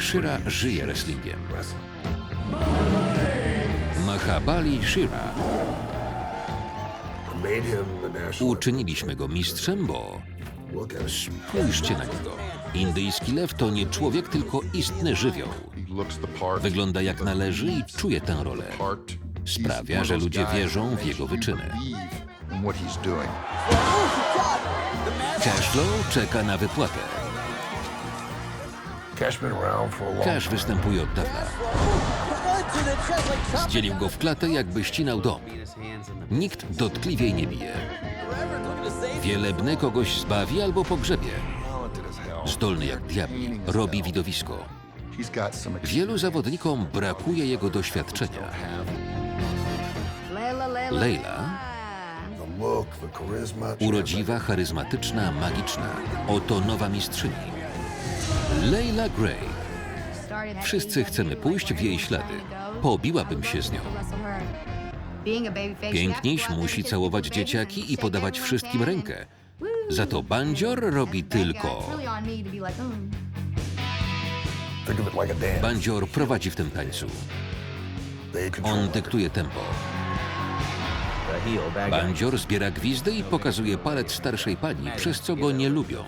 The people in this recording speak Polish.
Shira żyje wrestlingiem. Mahabali Shira. Uczyniliśmy go mistrzem, bo spójrzcie na niego. Indyjski lew to nie człowiek, tylko istny żywioł. Wygląda jak należy i czuje tę rolę. Sprawia, że ludzie wierzą w jego wyczyny. Cashflow czeka na wypłatę. Cash występuje od dawna. Zdzielił go w klatę, jakby ścinał dom. Nikt dotkliwiej nie bije. Wielebny kogoś zbawi albo pogrzebie. Zdolny jak diabli, robi widowisko. Wielu zawodnikom brakuje jego doświadczenia. Leila, urodziwa, charyzmatyczna, magiczna. Oto nowa mistrzyni. Leila Gray. Wszyscy chcemy pójść w jej ślady. Pobiłabym się z nią. Piękniś musi całować dzieciaki i podawać wszystkim rękę. Za to bandzior robi tylko. Dance. Bandzior prowadzi w tym tańcu. On dyktuje tempo. Bandzior zbiera gwizdy i pokazuje palec starszej pani, przez co go nie lubią.